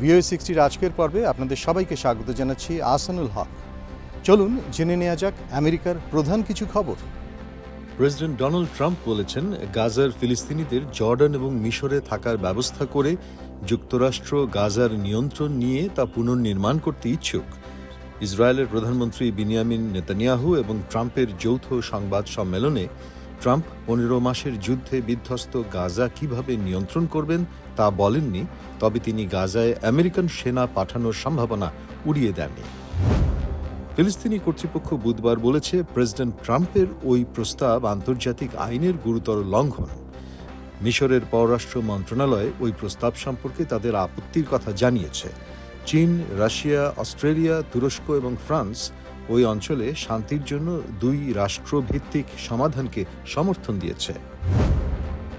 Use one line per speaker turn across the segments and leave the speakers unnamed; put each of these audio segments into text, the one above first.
ভিও সিক্সটির আজকের পর্বে আপনাদের সবাইকে স্বাগত জানাচ্ছি আসানুল হক চলুন জেনে নেওয়া যাক আমেরিকার প্রধান কিছু খবর
প্রেসিডেন্ট ডোনাল্ড ট্রাম্প বলেছেন গাজার ফিলিস্তিনিদের জর্ডান এবং মিশরে থাকার ব্যবস্থা করে যুক্তরাষ্ট্র গাজার নিয়ন্ত্রণ নিয়ে তা পুনর্নির্মাণ করতে ইচ্ছুক ইসরায়েলের প্রধানমন্ত্রী বিনিয়ামিন নেতানিয়াহু এবং ট্রাম্পের যৌথ সংবাদ সম্মেলনে ট্রাম্প পনেরো মাসের যুদ্ধে বিধ্বস্ত গাজা কিভাবে নিয়ন্ত্রণ করবেন তা বলেননি তবে তিনি গাজায় আমেরিকান সেনা পাঠানোর সম্ভাবনা উড়িয়ে দেননি ফিলিস্তিনি কর্তৃপক্ষ বুধবার বলেছে প্রেসিডেন্ট ট্রাম্পের ওই প্রস্তাব আন্তর্জাতিক আইনের গুরুতর লঙ্ঘন মিশরের পররাষ্ট্র মন্ত্রণালয় ওই প্রস্তাব সম্পর্কে তাদের আপত্তির কথা জানিয়েছে চীন রাশিয়া অস্ট্রেলিয়া তুরস্ক এবং ফ্রান্স ওই অঞ্চলে শান্তির জন্য দুই রাষ্ট্রভিত্তিক সমাধানকে সমর্থন দিয়েছে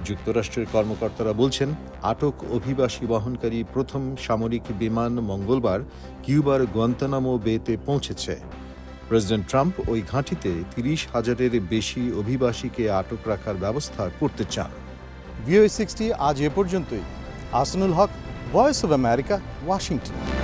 যুক্তরাষ্ট্রের কর্মকর্তারা বলছেন আটক অভিবাসী বহনকারী প্রথম সামরিক বিমান মঙ্গলবার কিউবার গোয়ান্তানামো বেতে পৌঁছেছে প্রেসিডেন্ট ট্রাম্প ওই ঘাঁটিতে তিরিশ হাজারের বেশি অভিবাসীকে আটক রাখার ব্যবস্থা করতে চান
ভিও সিক্সটি আজ এ পর্যন্তই Asanul Haque voice of America Washington